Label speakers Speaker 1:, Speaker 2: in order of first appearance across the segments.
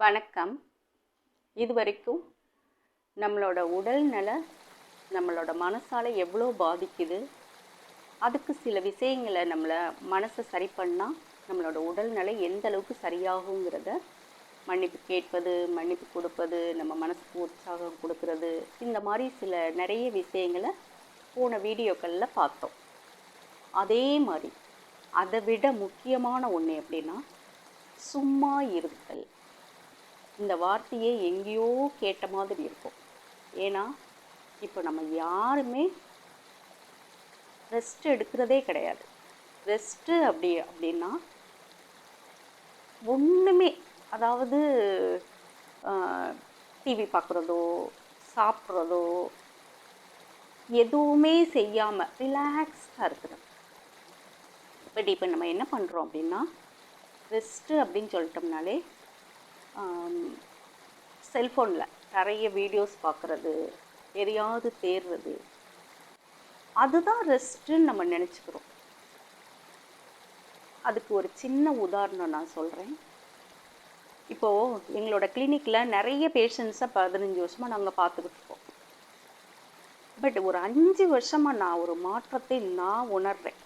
Speaker 1: வணக்கம். இது வரைக்கும் நம்மளோட உடல் நல நம்மளோட மனசால் எவ்வளோ பாதிக்குது அதுக்கு சில விஷயங்களை நம்மளை மனசை சரி பண்ணால் நம்மளோட உடல்நிலை எந்த அளவுக்கு சரியாகுங்கிறத மன்னிப்பு கேட்பது மன்னிப்பு கொடுப்பது நம்ம மனசுக்கு உற்சாகம் கொடுக்கறது இந்த மாதிரி சில நிறைய விஷயங்களை போன வீடியோக்களில் பார்த்தோம். அதே மாதிரி அதை விட முக்கியமான ஒன்று எப்படின்னா சும்மா இருத்தல். இந்த வார்த்தையே எங்கேயோ கேட்ட மாதிரி இருக்கும். ஏன்னா இப்போ நம்ம யாருமே ரெஸ்ட் எடுக்கிறதே கிடையாது. ரெஸ்ட்டு அப்படி அப்படின்னா ஒன்றுமே அதாவது டிவி பார்க்குறதோ சாப்பிட்றதோ எதுவுமே செய்யாமல் ரிலாக்ஸ்டாக இருக்கிறது. பட் இப்போ நம்ம என்ன பண்ணுறோம் அப்படின்னா ரெஸ்ட்டு அப்படின்னு சொல்லிட்டோம்னாலே செல்ஃபோனில் நிறைய வீடியோஸ் பார்க்குறது எதையாவது தேடுறது. அதுதான் ரெஸ்ட்டுன்னு நம்ம நினச்சிக்கிறோம். அதுக்கு ஒரு சின்ன உதாரணம் நான் சொல்கிறேன் இப்போது எங்களோட கிளினிக்கில் நிறைய பேஷண்ட்ஸை பதினஞ்சு வருஷமாக நாங்கள் பார்த்துக்கிட்டு இருக்கோம். பட் ஒரு அஞ்சு வருஷமாக நான் ஒரு மாற்றத்தை நான் உணர்றேன்.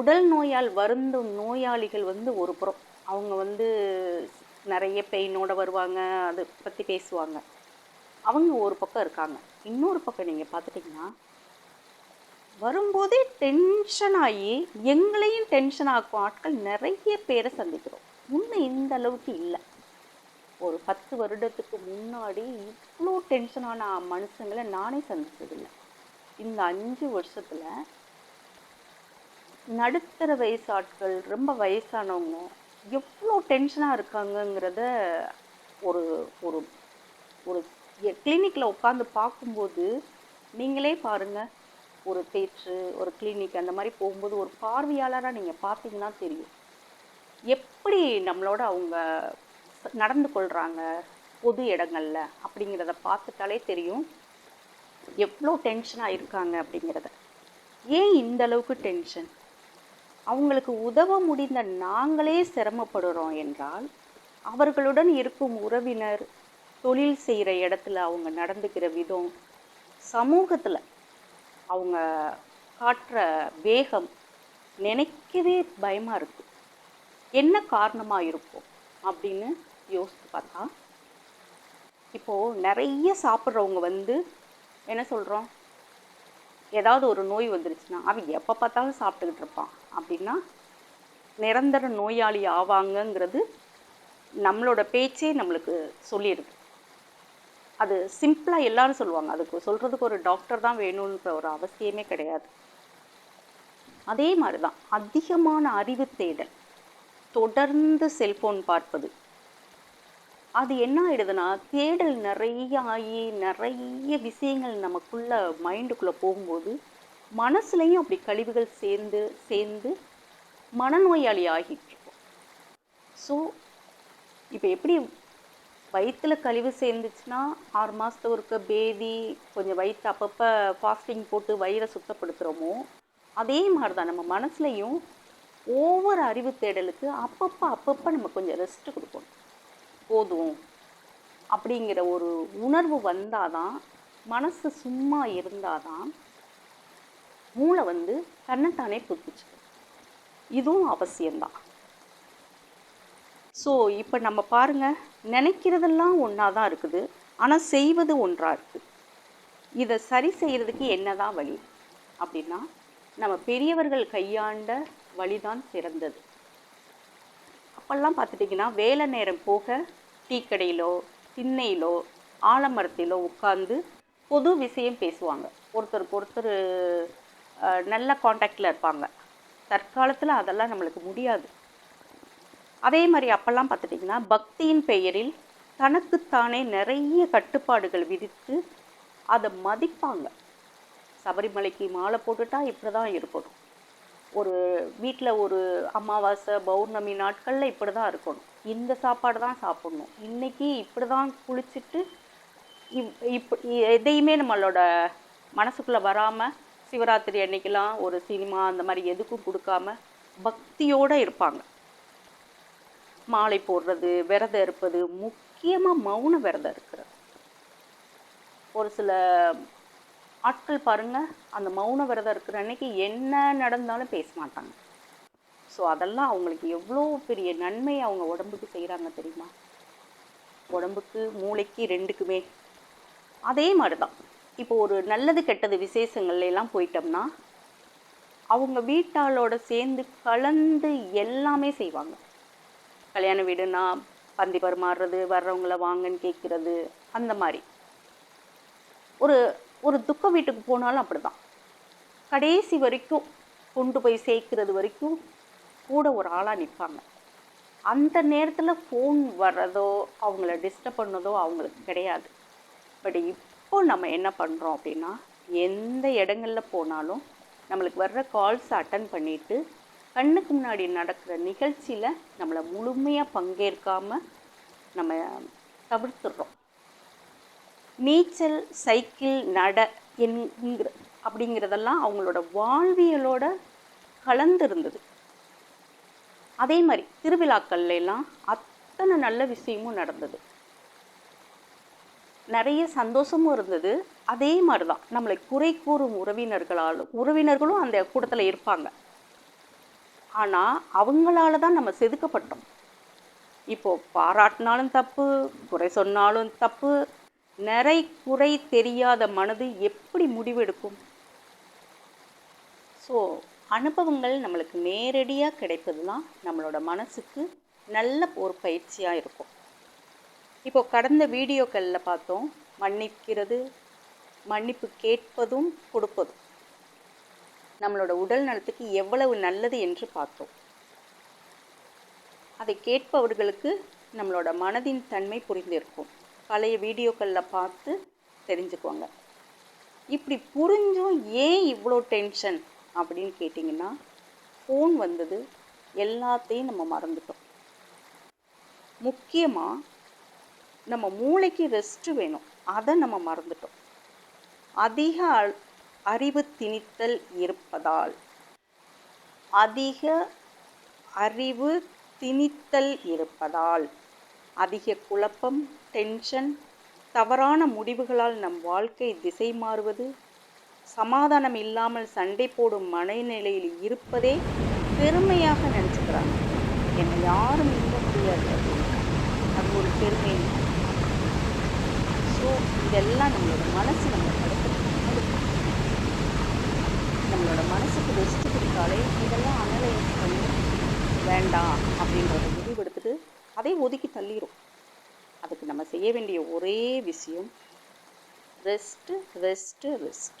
Speaker 1: உடல் நோயால் வருந்தும் நோயாளிகள் வந்து ஒரு புறம். அவங்க வந்து நிறைய பெயினோட வருவாங்க அதை பற்றி பேசுவாங்க. அவங்க ஒரு பக்கம் இருக்காங்க. இன்னொரு பக்கம் நீங்கள் பார்த்துட்டிங்கன்னா வரும்போதே டென்ஷன் ஆகி எங்களையும் டென்ஷன் ஆக்கும் ஆட்கள் நிறைய பேரை சந்திக்கிறோம். இன்னும் இந்த அளவுக்கு இல்லை. ஒரு பத்து வருடத்துக்கு முன்னாடி இவ்வளோ டென்ஷனான மனுஷங்களை நானே சந்திச்சதில்லை. இந்த அஞ்சு வருஷத்தில் நடுத்தர வயசு ஆட்கள் ரொம்ப வயசானவங்க எவ்வளோ டென்ஷனாக இருக்காங்கங்கிறத ஒரு ஒரு ஒரு கிளினிக்கில் உட்காந்து பார்க்கும்போது நீங்களே பாருங்கள் ஒரு தேற்று ஒரு கிளினிக் அந்த மாதிரி போகும்போது ஒரு பார்வையாளராக நீங்கள் பார்த்தீங்கன்னா தெரியும். எப்படி நம்மளோட அவங்க நடந்து கொள்கிறாங்க பொது இடங்களில் அப்படிங்கிறத பார்த்துட்டாலே தெரியும். எவ்வளோ டென்ஷனாக இருக்காங்க அப்படிங்கிறத. ஏன் இந்த அளவுக்கு டென்ஷன்? அவங்களுக்கு உதவ முடிந்த நாங்களே சிரமப்படுறோம் என்றால் அவர்களுடன் இருக்கும் உறவினர் தொழில் செய்கிற இடத்துல அவங்க நடந்துக்கிற விதம் சமூகத்தில் அவங்க காட்டுற வேகம் நினைக்கவே பயமாக இருக்கு. என்ன காரணமாக இருக்கும் அப்படின்னு யோசித்து பார்த்தா இப்போது நிறைய சாப்பிட்றவங்க வந்து என்ன சொல்கிறோம் ஏதாவது ஒரு நோய் வந்துருச்சுன்னா அவன் எப்போ பார்த்தாலும் சாப்பிட்டுக்கிட்டு இருப்பான். அப்படின்னா நிரந்தர நோயாளி ஆவாங்கங்கிறது நம்மளோட பேச்சே நம்மளுக்கு சொல்லிடுது அது சிம்பிளாக எல்லாரும் சொல்லுவாங்க. அதுக்கு சொல்கிறதுக்கு ஒரு டாக்டர் தான் வேணுன்ற ஒரு அவசியமே கிடையாது. அதே மாதிரி தான் அதிகமான அறிவு தேடல் தொடர்ந்து செல்ஃபோன் பார்ப்பது அது என்ன ஆயிடுதுன்னா தேடல் நிறைய ஆகி நிறைய விஷயங்கள் நமக்குள்ள மைண்டுக்குள்ளே போகும்போது மனசுலையும் அப்படி கழிவுகள் சேர்ந்து சேர்ந்து மனநோயாளி ஆகிட்டுருக்கோம் ஸோ இப்போ எப்படி வயிற்றில் கழிவு சேர்ந்துச்சுன்னா ஆறு மாதத்துக்கு ஒருக்க பேதி கொஞ்சம் வயிற்று அப்பப்போ ஃபாஸ்டிங் போட்டு வயிறை சுத்தப்படுத்துகிறோமோ அதே மாதிரி தான் நம்ம மனசுலையும் ஒவ்வொரு அறிவு தேடலுக்கு அப்பப்போ அப்பப்போ நம்ம கொஞ்சம் ரெஸ்ட் கொடுக்கணும். போதும் அப்படிங்கிற ஒரு உணர்வு வந்தாதான் மனசு சும்மா இருந்தாதான் மூளை வந்து தன்னைத்தானே புதுப்பிச்சுக்கும். இதுவும் அவசியம்தான். ஸோ இப்போ நம்ம பாருங்க நினைக்கிறதெல்லாம் ஒன்றா தான் இருக்குது ஆனால் செய்வது ஒன்றாக இருக்குது இதை சரி செய்கிறதுக்கு என்ன தான் வழி? அப்படின்னா நம்ம பெரியவர்கள் கையாண்ட வழிதான் சிறந்தது. அப்போல்லாம் பார்த்துட்டிங்கன்னா வேலை நேரம் போக டீ கடையிலோ திண்ணையிலோ ஆலமரத்திலோ உட்காந்து பொது விஷயம் பேசுவாங்க. ஒருத்தருக்கு ஒருத்தர் நல்ல காண்டாக்டில் இருப்பாங்க. தற்காலத்தில் அதெல்லாம் நம்மளுக்கு முடியாது. அதே மாதிரி அப்போல்லாம் பார்த்துட்டிங்கன்னா பக்தியின் பெயரில் தனக்குத்தானே நிறைய கட்டுப்பாடுகள் விதித்து அதை மதிப்பாங்க. சபரிமலைக்கு மாலை போட்டுட்டா இப்படி தான் இருக்கணும். ஒரு வீட்டில் ஒரு அமாவாசை பௌர்ணமி நாட்களில் இப்படி தான் இருக்கணும். இந்த சாப்பாடு தான் சாப்பிடணும். இன்றைக்கி இப்படி தான் குளிச்சுட்டு இப் இப் எதையுமே நம்மளோட மனசுக்குள்ளே வராமல் சிவராத்திரி அன்னைக்கெல்லாம் ஒரு சினிமா அந்த மாதிரி எதுக்கும் கொடுக்காம பக்தியோடு இருப்பாங்க. மாலை போடுறது விரதம் இருப்பது முக்கியமாக மௌன விரதம் இருக்கிறது. ஒரு சில ஆட்கள் பாருங்கள் அந்த மௌன விரதம் இருக்கிற அன்னைக்கு என்ன நடந்தாலும் பேச மாட்டாங்க. ஸோ அதெல்லாம் அவங்களுக்கு எவ்வளோ பெரிய நன்மை அவங்க உடம்புக்கு செய்கிறாங்க தெரியுமா? உடம்புக்கு மூளைக்கு ரெண்டுக்குமே. அதே மாதிரி தான் இப்போ ஒரு நல்லது கெட்டது விசேஷங்கள்லாம் போயிட்டோம்னா அவங்க வீட்டாளோட சேர்ந்து கலந்து எல்லாமே செய்வாங்க. கல்யாண வீடுனா பந்தி பரிமாறுறது வர்றவங்கள வாங்கன்னு கேட்குறது அந்த மாதிரி. ஒரு ஒரு துக்க வீட்டுக்கு போனாலும் அப்படிதான். கடைசி வரைக்கும் கொண்டு போய் சேர்க்கிறது வரைக்கும் கூட ஒரு ஆளாக நிற்பாங்க அந்த நேரத்தில் ஃபோன் வர்றதோ அவங்கள டிஸ்டர்ப் பண்ணதோ அவங்களுக்கு கிடையாது. பட் இப்போ நம்ம என்ன பண்ணுறோம் அப்படின்னா எந்த இடங்களில் போனாலும் நம்மளுக்கு வர்ற கால்ஸ் அட்டன் பண்ணிட்டு கண்ணுக்கு முன்னாடி நடக்கிற நிகழ்ச்சியில் நம்மளை முழுமையாக பங்கேற்காம நம்ம தவிர்த்துடுறோம். நீச்சல் சைக்கிள் நட என்கிற அப்படிங்கிறதெல்லாம் அவங்களோட வாழ்வியலோட கலந்து இருந்தது அதே மாதிரி திருவிழாக்கள்ல எல்லாம் அத்தனை நல்ல விஷயமும் நடந்தது. நிறைய சந்தோஷமும் இருந்தது. அதே மாதிரி தான் நம்மளை குறை கூறும் உறவினர்களாலும் உறவினர்களும் அந்த கூட்டத்தில் இருப்பாங்க. ஆனால் அவங்களால தான் நம்ம செதுக்கப்பட்டோம். இப்போது பாராட்டினாலும் தப்பு குறை சொன்னாலும் தப்பு நிறை குறை தெரியாத மனது எப்படி முடிவெடுக்கும்? ஸோ அனுபவங்கள் நம்மளுக்கு நேரடியாக கிடைப்பது தான் நம்மளோட மனசுக்கு நல்ல ஒரு பயிற்சியாக இருக்கும். இப்போ கடந்த வீடியோக்களில் பார்த்தோம் மன்னிக்கிறது மன்னிப்பு கேட்பதும் கொடுப்பதும். நம்மளோட உடல் நலத்துக்கு எவ்வளவு நல்லது என்று பார்த்தோம். அதை கேட்பவர்களுக்கு நம்மளோட மனதின் தன்மை புரிந்திருக்கும். பழைய வீடியோக்களில் பார்த்து தெரிஞ்சுக்குவாங்க இப்படி புரிஞ்சும் ஏன் இவ்வளோ டென்ஷன்? அப்படின்னு கேட்டிங்கன்னா ஃபோன் வந்தது எல்லாத்தையும் நம்ம மறந்துட்டோம். முக்கியமாக நம்ம மூளைக்கு ரெஸ்ட்டு வேணும். அதை நம்ம மறந்துட்டோம். அதிக அல் அறிவு திணித்தல் இருப்பதால் அதிக அறிவு திணித்தல் இருப்பதால் அதிக குழப்பம் டென்ஷன் தவறான முடிவுகளால் நம் வாழ்க்கை திசை மாறுவது சமாதானம் இல்லாமல் சண்டை போடும் மனநிலையில் இருப்பதே பெருமையாக நினச்சிக்கிறாங்க. என்னை யாரும் மிஞ்ச முடியாது. அது ஒரு பெருமை. ஸோ இதெல்லாம் நம்மளோட மனசு நம்ம நம்மளோட மனசுக்கு ரெஸ்ட் கொடுத்தாலே இதெல்லாம் அனலைஸ் பண்ணி வேண்டாம் அப்படின்றத முடிவெடுத்துட்டு அதை ஒதுக்கி தள்ளிடும் அதுக்கு நம்ம செய்ய வேண்டிய ஒரே விஷயம் ரெஸ்ட்டு ரெஸ்ட்டு ரெஸ்ட்